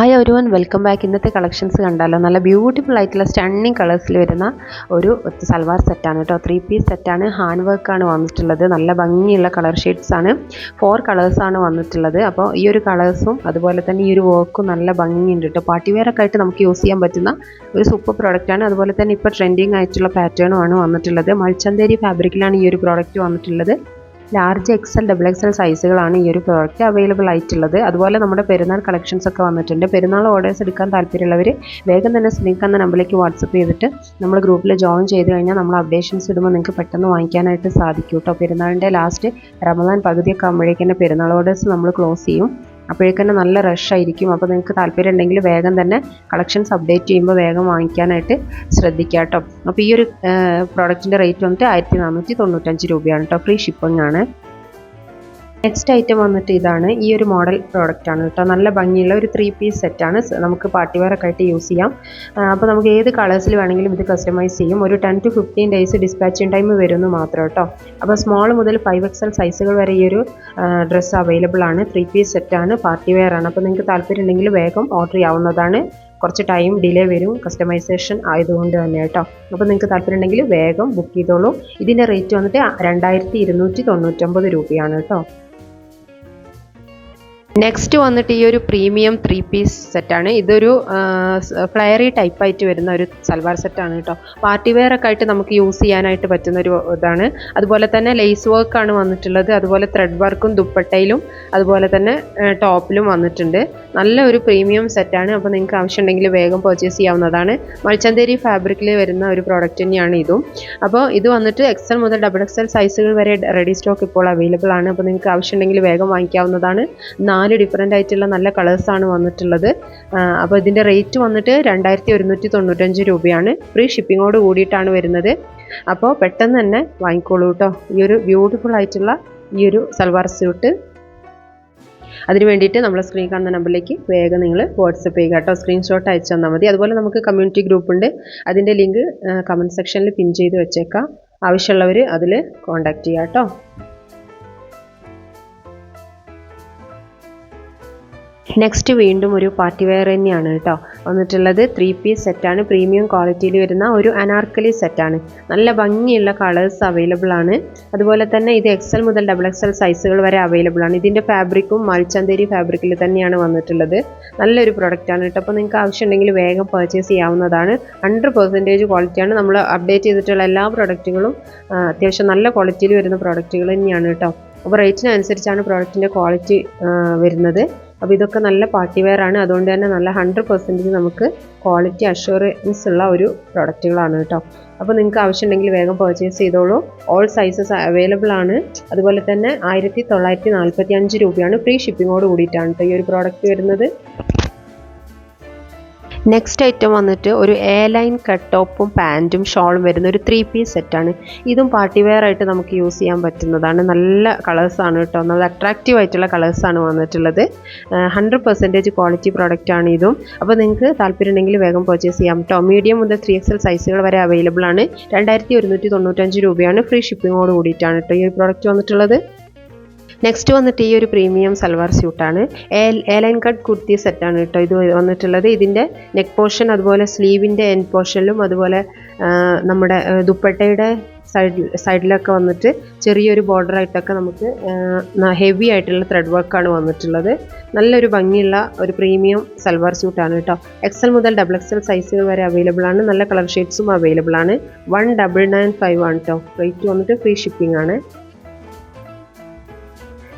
Hi ഒരു one welcome back ഇന്നത്തെ collections കണ്ടാലോ? നല്ല ബ്യൂട്ടിഫുൾ ആയിട്ടുള്ള സ്റ്റണ്ണിങ് കളേഴ്സിൽ വരുന്ന ഒരു സൽവാർ സെറ്റാണ് കേട്ടോ. ത്രീ പീസ് സെറ്റാണ് ഹാൻഡ് വർക്കാണ് വന്നിട്ടുള്ളത്. നല്ല ഭംഗിയുള്ള കളർ ഷെയ്ഡ്സ് ആണ്. ഫോർ കളേഴ്സാണ് വന്നിട്ടുള്ളത്. അപ്പോൾ ഈ ഒരു കളേഴ്സും അതുപോലെ തന്നെ ഈ ഒരു വർക്കും നല്ല ഭംഗിയുണ്ട് കേട്ടോ. പാർട്ടി വെയർ ഒക്കെ ആയിട്ട് നമുക്ക് യൂസ് ചെയ്യാൻ പറ്റുന്ന ഒരു സൂപ്പർ പ്രോഡക്റ്റാണ് അതുപോലെ തന്നെ ഇപ്പോൾ ട്രെൻഡിങ് ആയിട്ടുള്ള പാറ്റേണും ആണ് വന്നിട്ടുള്ളത്. മൾച്ചന്തേരി ഫാബ്രിക്കിലാണ് ഈ ഒരു പ്രോഡക്റ്റ് വന്നിട്ടുള്ളത്. ലാർജ് എക്സൽ ഡബിൾ എക്സൽ സൈസുകളാണ് ഈ ഒരു പ്രോഡക്റ്റ് അവൈലബിൾ ആയിട്ടുള്ളത്. അതുപോലെ നമ്മുടെ പെരുന്നാൾ കളക്ഷൻസ് ഒക്കെ വന്നിട്ടുണ്ട്. പെരുന്നാൾ ഓർഡേഴ്സ് എടുക്കാൻ താല്പര്യമുള്ളവർ വേഗം തന്നെ സ്ലിങ്ക് എന്ന നമ്പറിലേക്ക് വാട്സപ്പ് ചെയ്തിട്ട് നമ്മൾ ഗ്രൂപ്പിൽ ജോയിൻ ചെയ്ത് കഴിഞ്ഞാൽ നമ്മൾ അപ്ഡേഷൻസ് ഇടുമ്പോൾ നിങ്ങൾക്ക് പെട്ടെന്ന് വാങ്ങിക്കാനായിട്ട് സാധിക്കും കേട്ടോ പെരുന്നാളിന്റെ ലാസ്റ്റ് റമദാൻ പകുതിയൊക്കെ ആകുമ്പോഴേക്കും തന്നെ പെരുന്നാൾ ഓർഡേഴ്സ് നമ്മൾ ക്ലോസ് ചെയ്യും. അപ്പോഴേക്കന്നെ നല്ല റഷായിരിക്കും അപ്പോൾ നിങ്ങൾക്ക് താല്പര്യം ഉണ്ടെങ്കിൽ വേഗം തന്നെ കളക്ഷൻസ് അപ്ഡേറ്റ് ചെയ്യുമ്പോൾ വേഗം വാങ്ങിക്കാനായിട്ട് ശ്രദ്ധിക്കുക കേട്ടോ അപ്പോൾ ഈ ഒരു പ്രോഡക്റ്റിന്റെ റേറ്റ് വന്നിട്ട് ആയിരത്തി നാനൂറ്റി തൊണ്ണൂറ്റഞ്ച് രൂപയാണ് കേട്ടോ ഫ്രീ ഷിപ്പിംഗ് ആണ്. നെക്സ്റ്റ് ഐറ്റം വന്നിട്ട് ഇതാണ് ഈ ഒരു മോഡൽ പ്രോഡക്റ്റ് ആണ് കേട്ടോ. നല്ല ഭംഗിയുള്ള ഒരു ത്രീ പീസ് സെറ്റാണ് നമുക്ക് പാർട്ടി വെയർ ഒക്കെ ആയിട്ട് യൂസ് ചെയ്യാം. അപ്പോൾ നമുക്ക് ഏത് കളേഴ്സിൽ വേണമെങ്കിലും ഇത് കസ്റ്റമൈസ് ചെയ്യും. ഒരു ten to fifteen days dispatching time വരുന്നു മാത്രം കേട്ടോ. അപ്പോൾ സ്മോൾ മുതൽ ഫൈവ് എക്സൽ സൈസുകൾ വരെ ഈ ഒരു ഡ്രസ്സ് അവൈലബിൾ ആണ്. ത്രീ പീസ് സെറ്റാണ് പാർട്ടി വെയർ ആണ്. അപ്പോൾ നിങ്ങൾക്ക് താല്പര്യം ഉണ്ടെങ്കിൽ വേഗം ഓർഡർ ചെയ്യാവുന്നതാണ്. കുറച്ച് ടൈം ഡിലേ വരും. കസ്റ്റമൈസേഷൻ ആയതുകൊണ്ട് തന്നെ കേട്ടോ. അപ്പോൾ നിങ്ങൾക്ക് താല്പര്യം ഉണ്ടെങ്കിൽ വേഗം ബുക്ക് ചെയ്തോളൂ. ഇതിന്റെ റേറ്റ് വന്നിട്ട് രണ്ടായിരത്തി ഇരുന്നൂറ്റി തൊണ്ണൂറ്റൊമ്പത് രൂപയാണ് കേട്ടോ. നെക്സ്റ്റ് വന്നിട്ട് ഈ ഒരു പ്രീമിയം ത്രീ പീസ് സെറ്റാണ് ഇതൊരു ഫ്ലയറി ടൈപ്പായിട്ട് വരുന്ന ഒരു സൽവാർ സെറ്റാണ് കേട്ടോ. പാർട്ടി വെയർ ഒക്കെ ആയിട്ട് നമുക്ക് യൂസ് ചെയ്യാനായിട്ട് പറ്റുന്ന ഒരു ഇതാണ്. അതുപോലെ തന്നെ ലേസ് വർക്കാണ് വന്നിട്ടുള്ളത്. അതുപോലെ ത്രെഡ് വർക്കും ദുപ്പട്ടയിലും അതുപോലെ തന്നെ ടോപ്പിലും വന്നിട്ടുണ്ട്. നല്ല ഒരു പ്രീമിയം സെറ്റാണ് അപ്പോൾ നിങ്ങൾക്ക് ആവശ്യമുണ്ടെങ്കിൽ വേഗം പർച്ചേസ് ചെയ്യാവുന്നതാണ്. മൾച്ചന്തേരി ഫാബ്രിക്കിൽ വരുന്ന ഒരു പ്രോഡക്റ്റ് തന്നെയാണ് ഇതും. അപ്പോൾ ഇത് വന്നിട്ട് എക്സൽ മുതൽ ഡബിൾ എക്സൽ സൈസുകൾ വരെ റെഡി സ്റ്റോക്ക് ഇപ്പോൾ അവൈലബിൾ ആണ്. അപ്പോൾ നിങ്ങൾക്ക് ആവശ്യമുണ്ടെങ്കിൽ വേഗം വാങ്ങിക്കാവുന്നതാണ്. നാല് ഡിഫറെന്റ് ആയിട്ടുള്ള നല്ല കളേഴ്സാണ് വന്നിട്ടുള്ളത്. അപ്പോൾ ഇതിന്റെ റേറ്റ് വന്നിട്ട് രണ്ടായിരത്തി ഒരുന്നൂറ്റി തൊണ്ണൂറ്റഞ്ച് രൂപയാണ് ഫ്രീ ഷിപ്പിങ്ങോട് കൂടിയിട്ടാണ് വരുന്നത്. അപ്പോൾ പെട്ടെന്ന് തന്നെ വാങ്ങിക്കോളൂ കേട്ടോ ഈ ഒരു ബ്യൂട്ടിഫുൾ ആയിട്ടുള്ള ഈ ഒരു സൽവാർ സ്യൂട്ട് അതിന് വേണ്ടിയിട്ട് നമ്മളെ സ്ക്രീൻ കാണുന്ന നമ്പറിലേക്ക് വേഗം നിങ്ങൾ വാട്സപ്പ് ചെയ്യുക കേട്ടോ സ്ക്രീൻഷോട്ട് അയച്ചു തന്നാൽ മതി. അതുപോലെ നമുക്ക് കമ്മ്യൂണിറ്റി ഗ്രൂപ്പ് ഉണ്ട്. അതിന്റെ ലിങ്ക് കമന്റ് സെക്ഷനിൽ പിൻ ചെയ്ത് വെച്ചേക്കാം. ആവശ്യമുള്ളവർ അതിൽ കോൺടാക്റ്റ് ചെയ്യാം കേട്ടോ നെക്സ്റ്റ് വീണ്ടും ഒരു പാർട്ടി വെയർ തന്നെയാണ് കേട്ടോ വന്നിട്ടുള്ളത് ത്രീ പീസ് സെറ്റാണ് പ്രീമിയം ക്വാളിറ്റിയിൽ വരുന്ന ഒരു അനാർക്കലി സെറ്റാണ് നല്ല ഭംഗിയുള്ള കളേഴ്സ് അവൈലബിൾ ആണ്. അതുപോലെ തന്നെ ഇത് എക്സൽ മുതൽ ഡബിൾ എക്സൽ സൈസുകൾ വരെ അവൈലബിൾ ആണ്. ഇതിന്റെ ഫാബ്രിക്കും മൽച്ചന്തേരി ഫാബ്രിക്കിൽ തന്നെയാണ് വന്നിട്ടുള്ളത്. നല്ലൊരു പ്രൊഡക്റ്റാണ് കേട്ടോ അപ്പോൾ നിങ്ങൾക്ക് ആവശ്യമുണ്ടെങ്കിൽ വേഗം പർച്ചേസ് ചെയ്യാവുന്നതാണ്. ഹൺഡ്രഡ് പെർസെന്റേജ് ക്വാളിറ്റിയാണ് നമ്മൾ അപ്ഡേറ്റ് ചെയ്തിട്ടുള്ള എല്ലാ പ്രോഡക്റ്റുകളും അത്യാവശ്യം നല്ല ക്വാളിറ്റിയിൽ വരുന്ന പ്രൊഡക്റ്റുകൾ തന്നെയാണ് കേട്ടോ അപ്പോൾ റേറ്റിനനുസരിച്ചാണ് പ്രോഡക്റ്റിന്റെ ക്വാളിറ്റി വരുന്നത്. അപ്പോൾ ഇതൊക്കെ നല്ല പാർട്ടി വെയർ ആണ്. അതുകൊണ്ട് തന്നെ നല്ല ഹൺഡ്രഡ് പെർസെന്റേജ് നമുക്ക് ക്വാളിറ്റി അഷ്വറൻസ് ഉള്ള ഒരു പ്രൊഡക്റ്റുകളാണ് കേട്ടോ. അപ്പോൾ നിങ്ങൾക്ക് ആവശ്യമുണ്ടെങ്കിൽ വേഗം പർച്ചേസ് ചെയ്തോളൂ. ഓൾ സൈസസ് അവൈലബിൾ ആണ്. അതുപോലെ തന്നെ ആയിരത്തി തൊള്ളായിരത്തി നാൽപ്പത്തി അഞ്ച് രൂപയാണ് ഫ്രീ ഷിപ്പിങ്ങോട് കൂടിയിട്ടാണ് കേട്ടോ ഈ ഒരു പ്രോഡക്റ്റ് വരുന്നത്. നെക്സ്റ്റ് ഐറ്റം വന്നിട്ട് ഒരു എ ലൈൻ കട്ട് ടോപ്പും പാന്റും ഷോളും വരുന്ന ഒരു ത്രീ പീസ് സെറ്റാണ് ഇതും പാർട്ടി വെയർ ആയിട്ട് നമുക്ക് യൂസ് ചെയ്യാൻ പറ്റുന്നതാണ്. നല്ല കളേഴ്സാണ് കേട്ടോ. നല്ല അട്രാക്റ്റീവ് ആയിട്ടുള്ള കളേഴ്സാണ് വന്നിട്ടുള്ളത്. ഹൺഡ്രഡ് പെർസെന്റേജ് ക്വാളിറ്റി പ്രോഡക്റ്റ് ആണ് ഇതും. അപ്പോൾ നിങ്ങൾക്ക് താല്പര്യം ഉണ്ടെങ്കിൽ വേഗം പർച്ചേസ് ചെയ്യാം കേട്ടോ. മീഡിയം മുതൽ ത്രീ എൽ സൈസുകൾ വരെ അവൈലബിൾ ആണ്. രണ്ടായിരത്തി ഒരുന്നൂറ്റി തൊണ്ണൂറ്റഞ്ച് രൂപയാണ് ഫ്രീ ഷിപ്പിങ്ങോട് കൂടിയിട്ടാണ് കേട്ടോ ഈ ഒരു പ്രോഡക്റ്റ് വന്നിട്ടുള്ളത്. നെക്സ്റ്റ് വന്നിട്ട് ഈ ഒരു പ്രീമിയം സൽവാർ സ്യൂട്ടാണ് ഏലൈൻ കട്ട് കുർത്തി സെറ്റാണ് കേട്ടോ ഇത് വന്നിട്ടുള്ളത്. ഇതിന്റെ നെക്ക് പോർഷൻ അതുപോലെ സ്ലീവിന്റെ എൻ പോർഷനിലും അതുപോലെ നമ്മുടെ ദുപ്പട്ടയുടെ സൈഡിൽ സൈഡിലൊക്കെ വന്നിട്ട് ചെറിയൊരു ബോർഡർ ആയിട്ടൊക്കെ നമുക്ക് ഹെവി ആയിട്ടുള്ള ത്രെഡ് വർക്കാണ് വന്നിട്ടുള്ളത്. നല്ലൊരു ഭംഗിയുള്ള ഒരു പ്രീമിയം സൽവാർ സ്യൂട്ടാണ് കേട്ടോ എക്സൽ മുതൽ ഡബിൾ എക്സൽ സൈസുകൾ വരെ അവൈലബിൾ ആണ്. നല്ല കളർ ഷെയ്ഡ്സും അവൈലബിൾ ആണ്. വൺ ഡബിൾ നയൻ ഫൈവ് ആണ് കേട്ടോ റേറ്റ് വന്നിട്ട് ഫ്രീ ഷിപ്പിംഗ് ആണ്.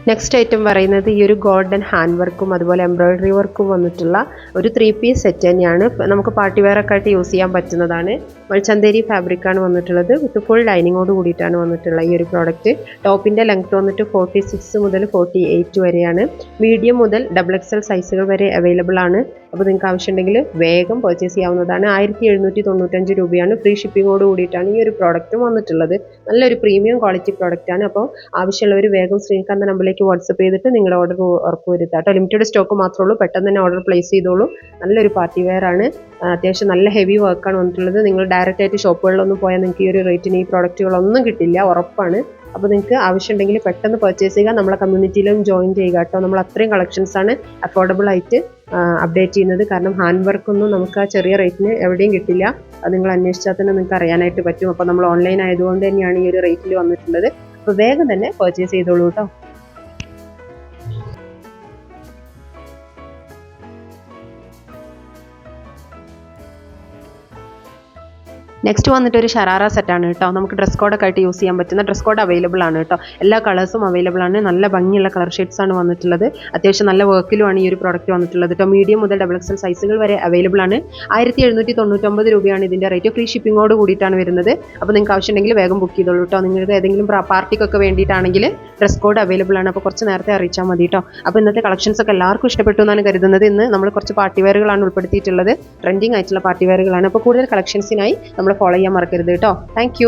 നെക്സ്റ്റ് ഐറ്റം പറയുന്നത് ഈ ഒരു ഗോൾഡൻ ഹാൻഡ് വർക്കും അതുപോലെ എംബ്രോയ്ഡറി വർക്കും വന്നിട്ടുള്ള ഒരു ത്രീ പീസ് സെറ്റ് തന്നെയാണ്. നമുക്ക് പാർട്ടി വെയർ ഒക്കെ ആയിട്ട് യൂസ് ചെയ്യാൻ പറ്റുന്നതാണ്. മൾച്ചന്തേരി ഫാബ്രിക്കാണ് വന്നിട്ടുള്ളത്. വിത്ത് ഫുൾ ലൈനിങ്ങോട് കൂടിയിട്ടാണ് വന്നിട്ടുള്ള ഈ ഒരു പ്രോഡക്റ്റ് ടോപ്പിന്റെ ലെങ്ത് വന്നിട്ട് ഫോർട്ടി സിക്സ് മുതൽ ഫോർട്ടി എയ്റ്റ് വരെയാണ്. മീഡിയം മുതൽ ഡബിൾ എക്സൽ സൈസുകൾ വരെ അവൈലബിൾ ആണ്. അപ്പോൾ നിങ്ങൾക്ക് ആവശ്യമുണ്ടെങ്കിൽ വേഗം പർച്ചേസ് ചെയ്യാവുന്നതാണ് ആയിരത്തി എഴുന്നൂറ്റി തൊണ്ണൂറ്റഞ്ച് രൂപയാണ്. ഫ്രീ ഷിപ്പിങ്ങോട് കൂടിയിട്ടാണ് ഈ ഒരു പ്രോഡക്റ്റ് വന്നിട്ടുള്ളത്. നല്ലൊരു പ്രീമിയം ക്വാളിറ്റി പ്രോഡക്റ്റാണ് അപ്പോൾ ആവശ്യമുള്ളവർ വേഗം ശ്രീകാന്ത നമ്പറിലേക്ക് വാട്സപ്പ് ചെയ്തിട്ട് നിങ്ങളുടെ ഓർഡർ ഉറപ്പ് വരുത്താട്ടോ ലിമിറ്റഡ് സ്റ്റോക്ക് മാത്രമേ ഉള്ളൂ. പെട്ടെന്ന് തന്നെ ഓർഡർ പ്ലേസ് ചെയ്തോളൂ. നല്ലൊരു പാർട്ടി വെയർ ആണ്. അത്യാവശ്യം നല്ല ഹെവി വർക്കാണ് വന്നിട്ടുള്ളത്. നിങ്ങൾ ഡയറക്റ്റ് ആയിട്ട് ഷോപ്പുകളിലൊന്നും പോയാൽ നിങ്ങൾക്ക് ഈ ഒരു റേറ്റിന് ഈ പ്രോഡക്റ്റുകളൊന്നും കിട്ടില്ല. ഉറപ്പാണ്. അപ്പോൾ നിങ്ങൾക്ക് ആവശ്യമുണ്ടെങ്കിൽ പെട്ടെന്ന് പർച്ചേസ് ചെയ്യുക. നമ്മളെ കമ്മ്യൂണിറ്റിയിലും ജോയിൻ ചെയ്യുക കേട്ടോ. നമ്മൾ അത്രയും കളക്ഷൻസ് ആണ് അഫോർഡബിൾ ആയിട്ട് അപ്ഡേറ്റ് ചെയ്യുന്നത്. കാരണം ഹാൻഡ് വർക്കൊന്നും നമുക്ക് ആ ചെറിയ റേറ്റിന് എവിടെയും കിട്ടില്ല. അത് നിങ്ങൾ അന്വേഷിച്ചാൽ തന്നെ നിങ്ങൾക്ക് അറിയാനായിട്ട് പറ്റും. അപ്പോൾ നമ്മൾ ഓൺലൈൻ ആയതുകൊണ്ട് തന്നെയാണ് ഈ ഒരു റേറ്റിൽ വന്നിട്ടുള്ളത്. അപ്പോൾ വേഗം തന്നെ പർച്ചേസ് ചെയ്തോളൂ കേട്ടോ. നെക്സ്റ്റ് വന്നിട്ട് ഒരു ഷറാറ സെറ്റാണ് കേട്ടോ. നമുക്ക് ഡ്രസ് കോഡൊക്കെ ആയിട്ട് യൂസ് ചെയ്യാൻ പറ്റുന്ന ഡ്രസ് കോഡ് അവൈലബിൾ ആണ് കേട്ടോ. എല്ലാ കളേഴ്സും അവൈലബിൾ ആണ്. നല്ല ഭംഗിയുള്ള കളർ ഷെയ്ഡ്സ് ആണ് വന്നിട്ടുള്ളത്. അത്യാവശ്യം നല്ല വർക്കിലുമാണ് ഈ ഒരു പ്രോഡക്റ്റ് വന്നിട്ടുള്ളത് കേട്ടോ. മീഡിയം മുതൽ ഡബിൾ എക്സൽ സൈസുകൾ വരെ അവൈലബിൾ ആണ്. ആയിരത്തി എഴുന്നൂറ്റി തൊണ്ണൂറ്റൊമ്പത് രൂപയാണ് ഇതിന്റെ റേറ്റ് ഫ്രീ ഷിപ്പിങ്ങോട് കൂടിയിട്ടാണ് വരുന്നത്. അപ്പോൾ നിങ്ങൾക്ക് ആവശ്യമുണ്ടെങ്കിൽ വേഗം ബുക്ക് ചെയ്തോളൂ കേട്ടോ. നിങ്ങൾക്ക് ഏതെങ്കിലും പാർട്ടിക്കൊക്കെ വേണ്ടിയിട്ടാണെങ്കിൽ ഡ്രസ് കോഡ് അവൈലബിൾ ആണ്. അപ്പോൾ കുറച്ച് നേരത്തെ അറിയിച്ചാൽ മതി കേട്ടോ. അപ്പോൾ ഇന്നത്തെ കളക്ഷൻസ് ഒക്കെ എല്ലാവർക്കും ഇഷ്ടപ്പെട്ടു എന്നാണ് കരുതുന്നത്. ഇന്ന് നമ്മൾ കുറച്ച് പാർട്ടി വെയറുകളാണ് ഉൾപ്പെടുത്തിയിട്ടുള്ളത്. ട്രെൻഡിങ് ആയിട്ടുള്ള പാർട്ടി വെയറുകളാണ് അപ്പോൾ കൂടുതൽ കളക്ഷൻസിനായി നമ്മൾ ഫോളോ ചെയ്യാൻ മറക്കരുത് കേട്ടോ താങ്ക്